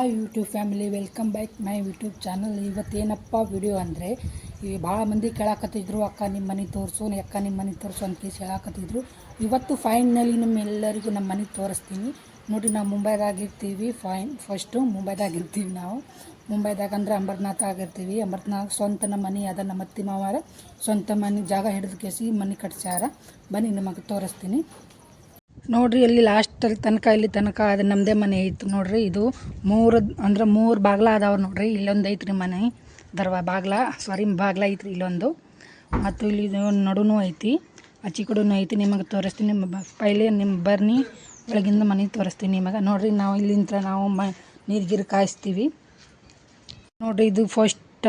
Hi YouTube family welcome back my YouTube channel ಇವತ್ತೇನಪ್ಪ video ಅಂದರೆ, ಈ ಭಾಳ ಮಂದಿ ಕೇಳಾಕತ್ತಿದ್ರು ಅಕ್ಕ ನಿಮ್ಮ ಮನೆ ತೋರಿಸು ಅಕ್ಕ ನಿಮ್ಮ ಮನೆ ತೋರಿಸು ಅಂತ ಕೇಸ್ ಹೇಳಾಕತ್ತಿದ್ರು. ಇವತ್ತು ಫೈನಲಿ ನಿಮ್ಮೆಲ್ಲರಿಗೂ ನಮ್ಮ ಮನೆ ತೋರಿಸ್ತೀನಿ. ನೋಡಿ, ನಾವು ಮುಂಬೈದಾಗಿರ್ತೀವಿ ಫೈನ್ ಫಸ್ಟು ಮುಂಬೈದಾಗಿರ್ತೀವಿ ನಾವು. ಮುಂಬೈದಾಗ ಅಂದ್ರೆ ಅಂಬರ್ನಾಥ್ ಆಗಿರ್ತೀವಿ ಅಂಬರ್ನಾಥ್ ಸ್ವಂತ ನಮ್ಮ ಮನೆ, ಅದ ನಮ್ಮ ಅತ್ತಿ ಮಾವಾರ. ಸ್ವಂತ ಮನೆ ಜಾಗ ಹಿಡಿದು ಕೇಸಿ ಮನೆ ಕಟ್ಸ್ಯಾರ. ಬನ್ನಿ ನಿಮಗೆ ತೋರಿಸ್ತೀನಿ. ನೋಡ್ರಿ ಅಲ್ಲಿ ಲಾಸ್ಟಲ್ಲಿ ತನಕ, ಇಲ್ಲಿ ತನಕ ಅದು ನಮ್ಮದೇ ಮನೆ ಐತೆ ನೋಡ್ರಿ, ಇದು ಮೂರು, ಅಂದ್ರೆ ಮೂರು ಬಾಗ್ಲ ಅದಾವ ನೋಡ್ರಿ, ಇಲ್ಲೊಂದು ಐತ್ರಿ ಮನೆ, ದರ್ವಾ ಬಾಗ್ಲ ಸಾರಿ ಬಾಗ್ಲ ಐತ್ರಿ ಇಲ್ಲೊಂದು. ಮತ್ತು ಇಲ್ಲಿ ನಡುನು ಐತಿ ಆಚಿ ಕಡೆನೂ ಐತಿ, ನಿಮಗೆ ತೋರಿಸ್ತೀನಿ ಪೈಲೆ ನಿಮ್ಮ ಬರ್ನಿ, ಒಳಗಿಂದ ಮನೆ ತೋರಿಸ್ತೀನಿ ನಿಮಗೆ. ನೋಡ್ರಿ, ನಾವು ಇಲ್ಲಿಂದ ನಾವು ಮ ನೀರು ಕಾಯಿಸ್ತೀವಿ. ನೋಡ್ರಿ, ಇದು ಫಸ್ಟ್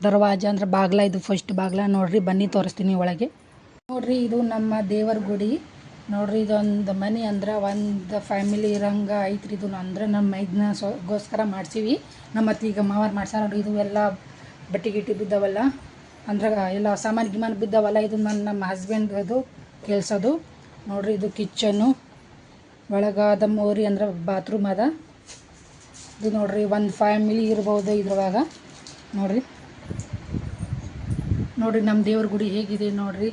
ದರ್ವಾಜ, ಅಂದ್ರೆ ಬಾಗ್ಲ, ಇದು ಫಸ್ಟ್ ಬಾಗ್ಲ ನೋಡ್ರಿ, ಬನ್ನಿ ತೋರಿಸ್ತೀನಿ ಒಳಗೆ. ನೋಡ್ರಿ, ಇದು ನಮ್ಮ ದೇವರ ಗುಡಿ. ನೋಡ್ರಿ, ಇದೊಂದು ಮನೆ ಅಂದ್ರೆ ಒಂದು ಫ್ಯಾಮಿಲಿ ಇರಂಗ ಐತ್ರಿ ಇದು. ಅಂದ್ರೆ ನಮ್ಮ ಇದನ್ನ ಸೋಗೋಸ್ಕರ ಮಾಡ್ಸೀವಿ. ನಮ್ಮ ಮತ್ತೆ ಈಗ ಮಾವಾರು ಮಾಡ್ಸಾರ ನೋಡ್ರಿ, ಇದು ಎಲ್ಲ ಬಟ್ಟೆ ಗಿಟ್ಟಿ ಬಿದ್ದವಲ್ಲ. ಅಂದ್ರೆ ಎಲ್ಲ ಸಾಮಾನು ಗಿಮಾನು ಬಿದ್ದವಲ್ಲ, ಇದು ನನ್ನ ನಮ್ಮ ಹಸ್ಬೆಂಡ್ ಅದು, ಕೆಲ್ಸದು. ನೋಡ್ರಿ, ಇದು ಕಿಚನು ಒಳಗಾದ ಮೋರಿ ಅಂದ್ರೆ ಬಾತ್ರೂಮ್ ಅದ. ಇದು ನೋಡ್ರಿ, ಒಂದು ಫ್ಯಾಮಿಲಿ ಇರ್ಬೋದು ಇದ್ರೊಳಗ. ನೋಡ್ರಿ. ನೋಡ್ರಿ ನಮ್ಮ ದೇವ್ರ ಗುಡಿ ಹೇಗಿದೆ ನೋಡ್ರಿ.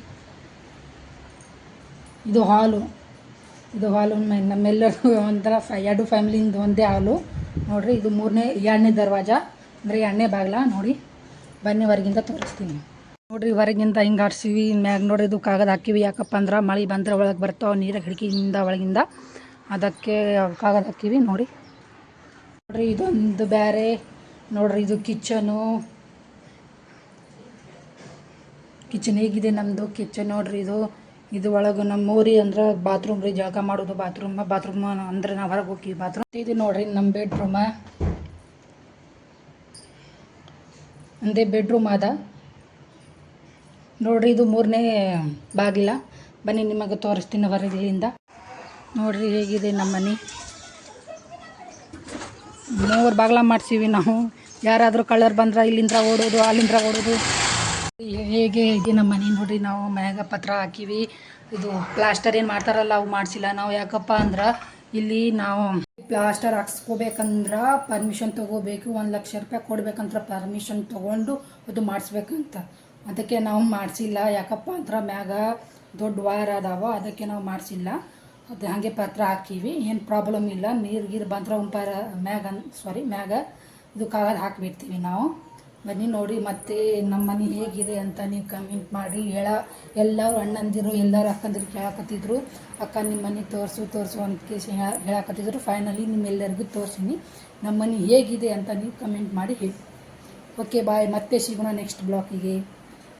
ಇದು ಹಾಲು. ಇದು ಹಾಲು ನಮ್ಮೆಲ್ಲರೂ ಒಂಥರ ಎರಡು ಫ್ಯಾಮಿಲಿಯಿಂದ ಒಂದೇ ಹಾಲು. ನೋಡ್ರಿ, ಇದು ಮೂರನೇ, ಎರಡನೇ ದರ್ವಾಜ. ಅಂದರೆ ಎರಡನೇ ಬಾಗಿಲ. ನೋಡಿ, ಬನ್ನಿ, ಹೊರಗಿಂದ ತೋರಿಸ್ತೀನಿ. ನೋಡ್ರಿ, ಹೊರಗಿಂದ ಹಿಂಗೆ ಆಡ್ಸಿವಿ ಮ್ಯಾಗ ನೋಡ್ರಿ, ಇದು ಕಾಗದ ಹಾಕಿವಿ ಯಾಕಪ್ಪ ಅಂದ್ರೆ, ಮಳೆ ಬಂದ್ರೆ ಒಳಗೆ ಬರ್ತಾವೆ, ನೀರು ಕಿಟಕಿಯಿಂದ ಒಳಗಿಂದ. ಅದಕ್ಕೆ ಕಾಗದ ಹಾಕಿವಿ ನೋಡಿ. ನೋಡ್ರಿ, ಇದೊಂದು ಬೇರೆ ನೋಡ್ರಿ, ಇದು ಕಿಚನು. ಕಿಚನ್ ಹೇಗಿದೆ ನಮ್ಮದು ಕಿಚನ್ ನೋಡ್ರಿ, ಇದು ಇದು ಒಳಗೆ ನಮ್ಮ ಊರಿ ಅಂದ್ರೆ ಬಾತ್ರೂಮ್ ರೀ ಜಳಕ ಮಾಡೋದು ಬಾತ್ರೂಮ್. ಬಾತ್ರೂಮ್ ಅಂದ್ರೆ ನಾವು ಹೊರಗೆ ಹೋಗಿ ಬಾತ್ರೂಮ್. ಇದು ನೋಡ್ರಿ ನಮ್ಮ ಬೆಡ್ರೂಮ ಅಂದೇ ಬೆಡ್ರೂಮ್ ಅದ. ನೋಡ್ರಿ ಇದು ಮೂರನೇ ಬಾಗಿಲ. ಬನ್ನಿ ನಿಮಗೆ ತೋರಿಸ್ತೀನಿ ಹೊರಗಿಂದ ನೋಡ್ರಿ ಹೇಗಿದೆ ನಮ್ಮ ಮನೆ. ಮೂರು ಬಾಗ್ಲ ಮಾಡ್ಸೀವಿ ನಾವು. ಯಾರಾದರೂ ಕಳ್ಳರ್ ಬಂದ್ರೆ ಇಲ್ಲಿಂದ ಓಡೋದು ಅಲ್ಲಿಂದ ಓಡೋದು. ಹೇಗೆ ಹೇಗೆ ನಮ್ಮ ಮನೆ ನೋಡ್ರಿ, ನಾವು ಮ್ಯಾಗ ಪತ್ರ ಹಾಕಿವಿ. ಇದು ಪ್ಲಾಸ್ಟರ್ ಏನು ಮಾಡ್ತಾರಲ್ಲ, ಅವು ಮಾಡಿಸಿಲ್ಲ. ನಾವು ಯಾಕಪ್ಪ ಅಂದ್ರೆ, ಇಲ್ಲಿ ನಾವು ಪ್ಲಾಸ್ಟರ್ ಹಾಕ್ಸ್ಕೋಬೇಕಂದ್ರೆ ಪರ್ಮಿಷನ್ ತೊಗೋಬೇಕು, ಒಂದು ಲಕ್ಷ ರೂಪಾಯಿ ಕೊಡ್ಬೇಕಂದ್ರೆ ಪರ್ಮಿಷನ್ ತೊಗೊಂಡು ಅದು ಮಾಡಿಸ್ಬೇಕಂತ. ಅದಕ್ಕೆ ನಾವು ಮಾಡಿಸಿಲ್ಲ. ಯಾಕಪ್ಪ ಅಂದ್ರೆ, ಮ್ಯಾಗ ದೊಡ್ಡ ವಾರ ಅದಾವ, ಅದಕ್ಕೆ ನಾವು ಮಾಡಿಸಿಲ್ಲ. ಅದು ಹಾಗೆ ಪತ್ರ ಹಾಕೀವಿ. ಏನು ಪ್ರಾಬ್ಲಮ್ ಇಲ್ಲ. ನೀರು, ಗೀರು ಬಂದ್ರೆ ಉಂಪಾರ ಮ್ಯಾಗ ಸಾರಿ ಮ್ಯಾಗ ಇದು ಕಾಗದ ಹಾಕಿಬಿಡ್ತೀವಿ ನಾವು. ಬನ್ನಿ ನೋಡಿ, ಮತ್ತೆ ನಮ್ಮ ಮನೆ ಹೇಗಿದೆ ಅಂತ ನೀವು ಕಮೆಂಟ್ ಮಾಡಿ, ಹೇಳ. ಎಲ್ಲರೂ ಅಣ್ಣಂದಿರು, ಎಲ್ಲರೂ ಅಕ್ಕಂದಿರು ಕೇಳಕತ್ತಿದ್ರು. ಅಕ್ಕ ನಿಮ್ಮ ಮನೆ ತೋರಿಸು ತೋರಿಸು ಅಂತ ಕೇಸಿ ಹೇಳಕತ್ತಿದ್ರು. ಫೈನಲಿ ನಿಮ್ಮೆಲ್ಲರಿಗೂ ತೋರಿಸಿನಿ. ನಮ್ಮ ಮನೆ ಹೇಗಿದೆ ಅಂತ ನೀವು ಕಮೆಂಟ್ ಮಾಡಿ ಹೇಳಿ. ಓಕೆ ಬಾಯ್ ಮತ್ತೆ ಸಿಗೋಣ ನೆಕ್ಸ್ಟ್ ಬ್ಲಾಕಿಗೆ